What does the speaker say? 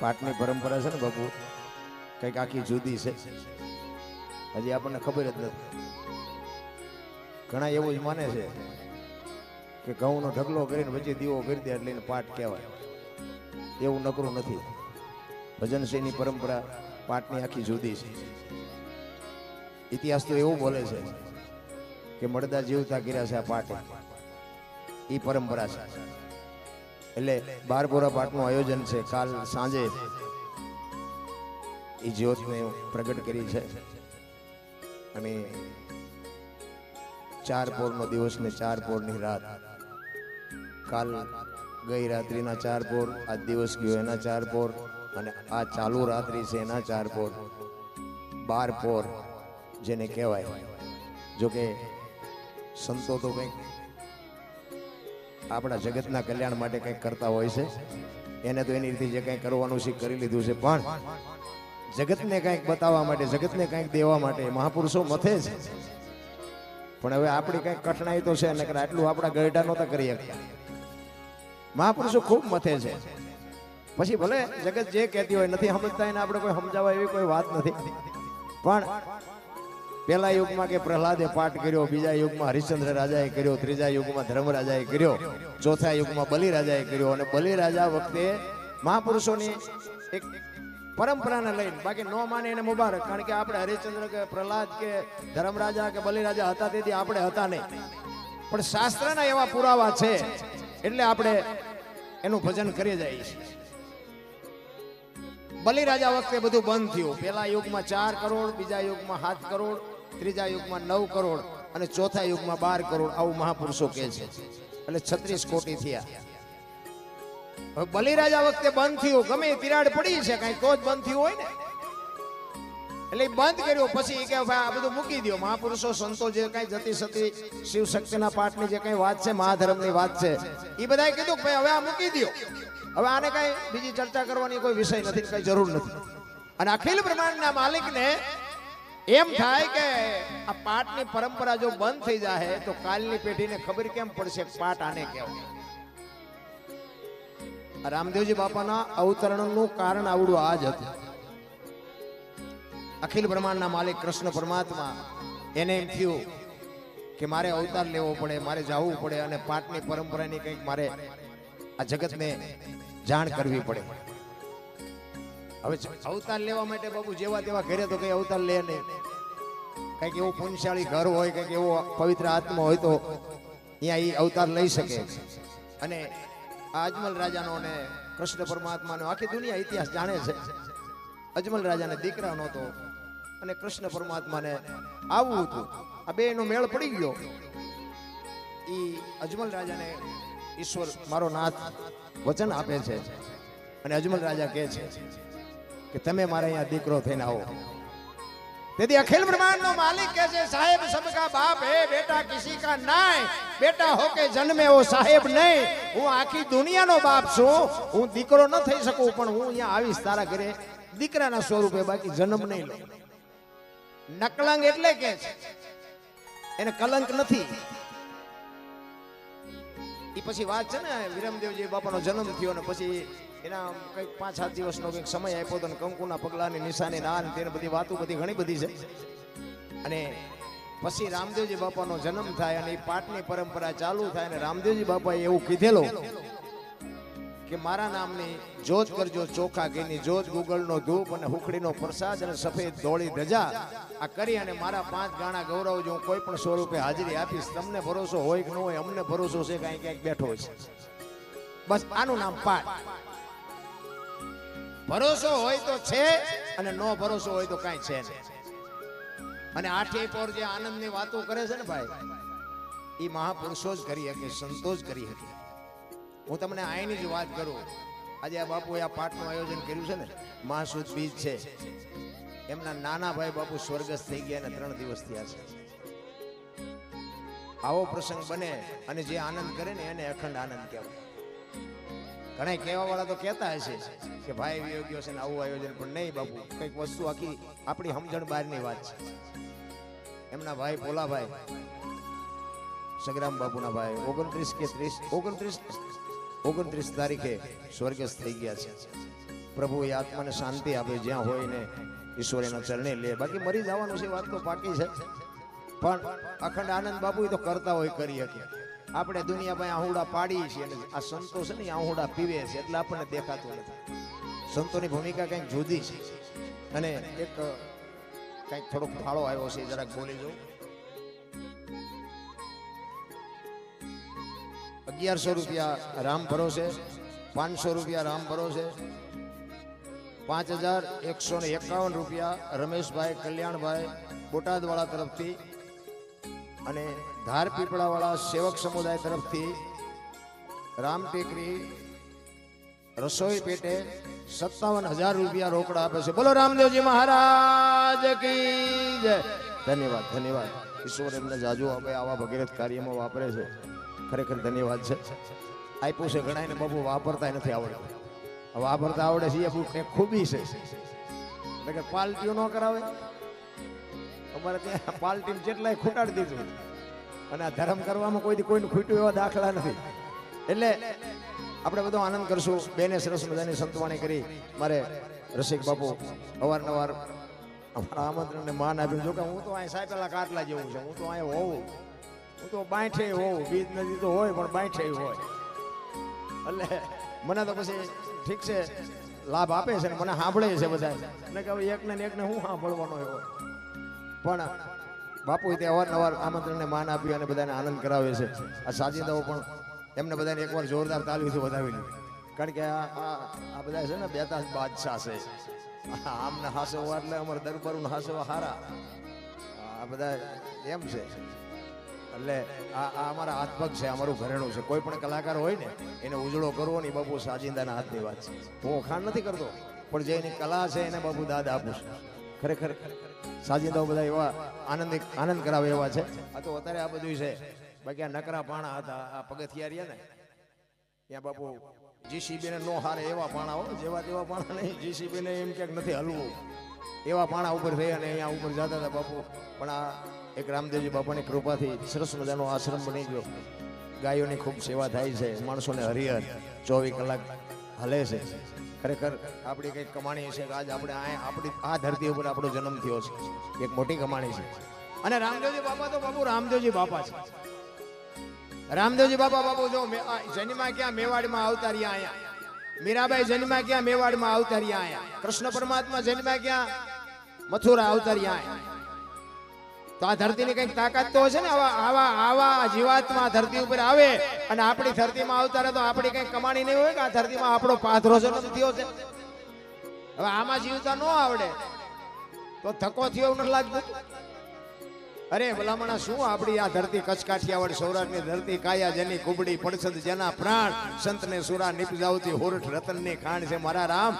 પાઠની પરંપરા છે ને બાપુ, કંઈક આખી જુદી છે. હજી આપણને ખબર જ નથી. ઘણા એવું જ માને છે કે ઘઉંનો ઢગલો કરીને પછી દીવો કરી દે એટલે પાટ કહેવાય. એવું નકરું નથી. ભજનસિંહની પરંપરા પાઠની આખી જુદી છે. ઇતિહાસ તો એવું બોલે છે કે મળદા જીવતા કર્યા છે આ પાઠે. એ પરંપરા છે. એટલે બારપોરા પાઠનું આયોજન છે. કાલ સાંજે એ જ્યોતને પ્રગટ કરી છે. અને ચાર પોરનો દિવસ ને ચાર પોરની રાત. કાલ ગઈ રાત્રિના ચાર પોર, આ દિવસ ગયો એના ચાર પોર, અને આ ચાલુ રાત્રિ છે એના ચાર પોર. બાર પોર જેને કહેવાય. જોકે સંતો તો કંઈક આપણા જગતના કલ્યાણ માટે કંઈક કરતા હોય છે. એને તો એની રીતે જે કંઈ કરવાનું છે કરી લીધું છે. પણ જગતને કંઈક બતાવવા માટે, જગતને કંઈક દેવા માટે મહાપુરુષો મથે છે. પણ હવે આપણી કંઈક કઠણાઈ તો છે, નકર આટલું આપણા ગરડા નહોતા કરી શકતા મહાપુરુષો ખૂબ મથે છે. પછી ભલે જગત જે કહેતી હોય, નથી સમજતા એને આપણે કોઈ સમજાવવા એવી કોઈ વાત નથી. પણ પહેલા યુગમાં કે પ્રહલાદે પાઠ કર્યો, બીજા યુગમાં હરિશ્ચંદ્ર રાજાએ કર્યો, ત્રીજા યુગમાં ધર્મરાજાએ કર્યો, ચોથા યુગમાં બલિરાજાએ કર્યો અને બલિરાજા વખતે મહાપુરુષોની એક પરંપરાને લઈને, બાકી ન માને એને મુબારક, કારણ કે આપણે હરિશ્ચંદ્ર કે પ્રહલાદ કે ધર્મરાજા કે બલિરાજા હતા તેથી આપણે હતા નહીં. પણ શાસ્ત્રના એવા પુરાવા છે, એટલે આપણે એનું ભજન કરી જઈએ છીએ. બલિરાજા વખતે બધું બંધ થયું. પહેલા યુગમાં ચાર કરોડ, બીજા યુગમાં સાત કરોડ ત્રીજા યુગમાં નવ કરોડ અને ચોથા યુગમાં બાર કરોડ આવું મહાપુરુષો કહે છે. એટલે છત્રીસ કોટી થયા. બલિરાજા વખતે બંધ થયું. ગમે તિરાડ પડી છે, કઈ તો જ બંધ થયું હોય ને. એટલે બંધ કર્યો. પછી કે ભાઈ, આ બધું મૂકી દો મહાપુરુષો, સંતો જે કઈ જતી સતી, શિવ શક્તિના પાઠની જે કઈ વાત છે, મહાધર્મની વાત છે એ બધાએ કીધું કે, ભાઈ, હવે આ મૂકી દો હવે આને કઈ બીજી ચર્ચા કરવાની કોઈ વિષય નથી, કઈ જરૂર નથી. અને અખિલ બ્રહ્માંડના માલિકને એમ થાય કે આ પાઠની પરંપરા જો બંધ થઈ જાય તો કાલની પેઢીને ખબર કેમ પડશે પાઠ આને કહેવાય રામદેવજી બાપાના અવતરણનું કારણ આવડું આ જ હતું. અખિલ બ્રહ્માંડના માલિક કૃષ્ણ પરમાત્મા, એને એમ થયું કે મારે અવતાર લેવો પડે, મારે જવું પડે અને પાઠની પરંપરાની કંઈક મારે આ જગતને જાણ કરવી પડે. હવે અવતાર લેવા માટે બાબુ જેવા તેવા ઘરે તો કઈ અવતાર લે નહીં. કંઈક એવું પુણ્યશાળી ઘર હોય, કંઈક એવો પવિત્ર આત્મા હોય તો અહીંયા એ અવતાર લઈ શકે. અને આ અજમલ રાજાનો અને કૃષ્ણ પરમાત્માનો આખી દુનિયા ઇતિહાસ જાણે છે. અજમલ રાજાને દીકરા નહોતો અને કૃષ્ણ પરમાત્માને આવવું હતું. આ બે નો મેળ પડી ગયો. એ અજમલ રાજાને ઈશ્વર મારો નાથ વચન આપે છે. અને અજમલ રાજા કહે છે કે તમે મારા અહીંયા દીકરો થઈને આવો. તેથી અખિલ બ્રહ્માંડ નો માલિક કહે છે, સાહેબ સબકા બાપ હે, બેટા કિસી કા નાય, બેટા હો કે જન્મે ઓ સાહેબ નહીં. હું આખી દુનિયાનો બાપ છું, હું દીકરો ન થઈ શકું, પણ હું અહીંયા આવીશ તારા ઘરે દીકરાના સ્વરૂપે, બાકી જન્મ નહીં લઉં. નકલંગ એટલે કે એને કલંક નથી. એ પછી વાત છે ને, વિરમદેવજી બાપાનો જન્મ થયો ને પછી એના કંઈક પાંચ, સાત દિવસનો કંઈક સમય આપ્યો હતો કંકુના પગલાની નિશાની ના તેને બધી વાતો બધી ઘણી બધી છે. અને પછી રામદેવજી બાપાનો જન્મ થાય અને એ પાઠની પરંપરા ચાલુ થાય અને રામદેવજી બાપાએ એવું કીધેલું કે મારા નામની જોત કરજો, ચોખા ઘીની જોત ગુગળનો ધૂપ અને હુકડીનો પ્રસાદ અને સફેદ ધોળી ધજા. આ કરી અને મારા પાંચ ગાણા ગૌરવ જો હું કોઈ પણ સ્વરૂપે હાજરી આપીશ, તમને ભરોસો હોય કે ન હોય, અમને ભરોસો છે કાંઈ ક્યાંક બેઠો છે. બસ આનું નામ પાઠ. ભરોસો હોય તો છે અને નો ભરોસો હોય તો કાંઈ છે નહીં. અને આઠે પોર જે આનંદની વાતો કરે છે ને ભાઈ એ મહાપુરુષો જ કરી શકે, સંતો જ કરી શકે. હું તમને આઈની જ વાત કરું. આજે આ બાપુએ આ પાઠનું આયોજન કર્યું છે ને, મહાસુદ બીજ છે. એમના નાના ભાઈ બાપુ સ્વર્ગસ્થ થઈ ગયા અને ત્રણ દિવસ થયા છે. આવો પ્રસંગ બને અને જે આનંદ કરે ને એને અખંડ આનંદ કહેવાય. ઘણા કહેવા વાળા તો કહેતા હશે કે ભાઈ વિયોગ્યો છે ને આવું આયોજન, પણ નહીં બાપુ, કંઈક વસ્તુ આખી આપણી સમજણ બહારની વાત છે. એમના ભાઈ ભોલાભાઈ સગરામ બાપુના ભાઈ, ઓગણત્રીસ કે ત્રીસ, ઓગણત્રીસ ઓગણત્રીસ તારીખે સ્વર્ગસ્થ થઈ ગયા છે. પ્રભુ એ આત્માને શાંતિ આપે, જ્યાં હોય ને ઈશ્વર એના ચરણે લે. બાકી મરી જવાનું છે વાત તો પાકી છે. પણ અખંડ આનંદ બાપુ તો કરતા હોય, કરી શકે. આપણે દુનિયા પાસે આહુડા પાડીએ છીએ અને આ સંતો છે ને આહુડા પીવે છે એટલે આપણને દેખાતું નથી. સંતોની ભૂમિકા કંઈક જુદી છે. અને એક કંઈક થોડોક ફાળો આવ્યો છે, જરાક બોલી જો અગિયારસો રૂપિયા રામ ભરોસે પાંચસો રૂપિયા રામ ભરોસે પાંચ હજાર એકસો ને એકાવન રૂપિયા રમેશભાઈ, કલ્યાણભાઈ, બોટાદવાળા તરફથી અને ધાર પીપળાવાળા સેવક સમુદાય તરફથી રામ ટેકરી રસોઈ પેટે સત્તાવન હજાર રૂપિયા રોકડા આપે છે. બોલો રામદેવજી મહારાજ કી જય. ધન્યવાદ ધન્યવાદ. ઈશ્વર એમને જાજુ આપે આવા ભગીરથ કાર્યમાં વાપરે છે. ખરેખર ધન્યવાદ છે. આપ્યું છે ઘણા બાબુ વાપરતા નથી આવડતું. વાપરતા આવડે છે એ કંઈક ખૂબી છે. પાલટીઓ ન કરાવે. અમારે ત્યાં પાલટી જેટલાય ખૂટાડી દીધું. અને આ ધર્મ કરવામાં કોઈ કોઈને ખૂટ્યું એવા દાખલા નથી. એટલે આપણે બધો આનંદ કરશું. બેને સરસ મજાની સંતવાણી કરી. મારે રસિક બાપુ અવારનવાર અમારા આમંત્રણને માન આપ્યું. જો કે હું તો અહીં સાયકલા કાટલા જેવું છું. હું તો અહીં હોઉં. હું તો બાંઠે હોઉં. બીજ નદી તો હોય, પણ બાંઠે હોય. એટલે મને તો પછી ઠીક છે, લાભ આપે છે ને મને સાંભળે છે બધા એટલે કે હવે એકને એકને હું સાંભળવાનો હોય? પણ બાપુ તે અવારનવાર આમંત્રણને માન આપ્યું અને બધાને આનંદ કરાવે છે. આ સાજીદાઓ પણ એમને બધાને એકવાર જોરદાર તાલીમથી વધાવી લીધી કારણ કે આ આ બધા છે ને બેતાજ બાદશાહ છે. આમને હાસવા એટલે અમારે દરબારું હાસવા હારા. આ બધા એમ છે. એટલે આ આ અમારા હાથપગ છે, અમારું ઘરેણું છે. કોઈ પણ કલાકાર હોય ને, એને ઉજળો કરવો ને બાપુ સાજિંદાના હાથની વાત છે. હું ખાણ નથી કરતો, પણ જે એની કલા છે એને બાપુ દાદ આપું છું. ખરેખર સાજીદાઓ બધા એવા આનંદ આનંદ કરાવે એવા છે. આ તો અત્યારે આ બધું છે. બાકી આ નકરા પાણા હતા, આ પગથિયા રહ્યા ને, ત્યાં બાપુ જીસીબી ને નો હારે એવા પાણા હો જેવા તેવા પાણા નહીં. જીસીબી ને એમ ક્યાંક નથી હલવું. એવા પાણા ઉપર થઈ અને અહીંયા ઉપર જતા હતા બાપુ. પણ આ એક રામદેવજી બાપાની કૃપાથી સરસ મજાનો આશ્રમ બની ગયો. ગાયોની ખૂબ સેવા થાય છે. માણસોને હરિહર ચોવીસ કલાક હલે છે. ખરેખર આપણી કંઈક કમાણી છે આજ આપણે આપણી આ ધરતી ઉપર આપણો જન્મ થયો છે. એક મોટી કમાણી છે. અને રામદેવજી બાપા તો બાપુ રામદેવજી બાપા છે. રામદેવજી બાપા, બાપુ, જો જન્મા ક્યાં મેવાડમાં આવતા રહ્યા અહીંયા? મીરાબાઈ જન્મા ક્યાં મેવાડમાં આવતા રહ્યા અહીંયા? કૃષ્ણ પરમાત્મા જન્મા ક્યાં? મથુરા આવતા રહ્યા અહીંયા? તો આ ધરતીની કંઈક તાકાત તો હશે ને? આવા આવા આવા જીવાત્મા ધરતી ઉપર આવે અને આપણી ધરતીમાં આવતા રહે તો આપણી કંઈક કમાણી નહીં હોય કે આ ધરતીમાં આપણો પાથરો જન્મ થયો છે? હવે આમાં જીવતા ન આવડે. તો ધક્કો થયો એવું લાગતું? અરે, ભલામણા, શું આપણી આ ધરતી કચ્છ કાઠિયાવાડ સૌરાષ્ટ્રની ધરતી કાયા જેની કુબડી પડસદ જેના પ્રાણ સંતને સુરા, નિપજાવતી હોરઠ રતનની ખાણ છે? મારા રામ